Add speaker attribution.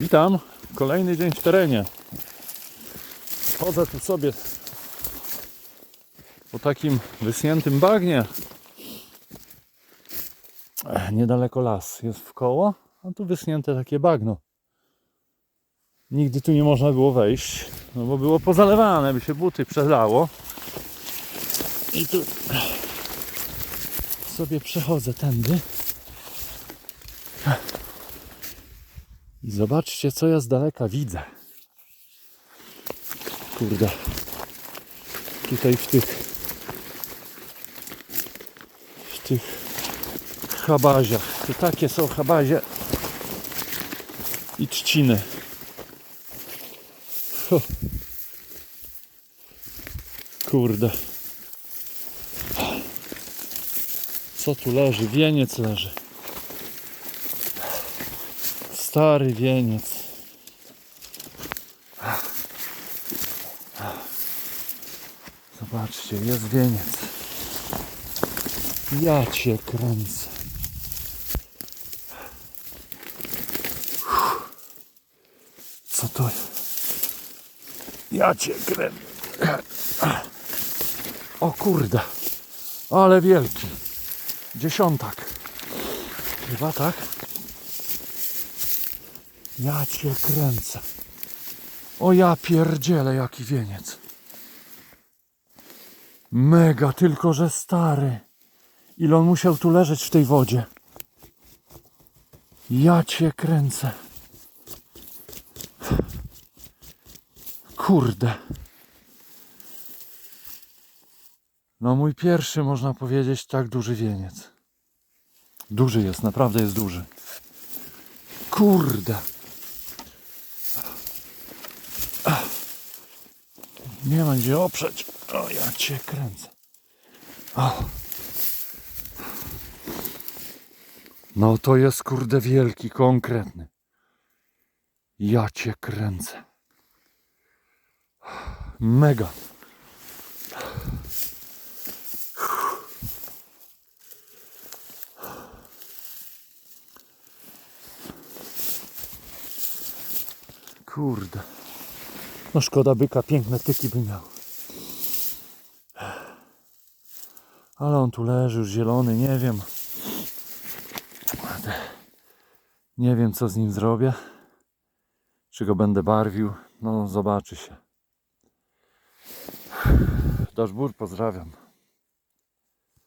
Speaker 1: Witam, kolejny dzień w terenie. Chodzę tu sobie po takim wysniętym bagnie. Niedaleko las jest w koło, a tu wysnięte takie bagno. Nigdy tu nie można było wejść, no bo było pozalewane, by się buty przelało. I tu sobie przechodzę tędy. I zobaczcie, co ja z daleka widzę. Kurde. Tutaj w tych w tych chabaziach. To takie są chabazie i trzciny. Kurde. Co tu leży? Wieniec leży. Stary wieniec. Zobaczcie, jest wieniec. Ja cię kręcę. Co to jest? Ja cię kręcę. O kurde. Ale wielki. Dziesiątak. Chyba tak? Ja cię kręcę. O ja pierdzielę jaki wieniec. Mega, tylko że stary. Ile on musiał tu leżeć w tej wodzie. Ja cię kręcę. Kurde. No mój pierwszy, można powiedzieć, tak duży wieniec. Duży jest, naprawdę jest duży. Kurde. Nie ma gdzie oprzeć. O, ja cię kręcę. O. No to jest kurde wielki, konkretny. Ja cię kręcę. Mega. Kurde. No szkoda byka, piękne tyki by miał. Ale on tu leży już zielony, nie wiem. Nie wiem co z nim zrobię. Czy go będę barwił. No zobaczy się. Daszbur pozdrawiam.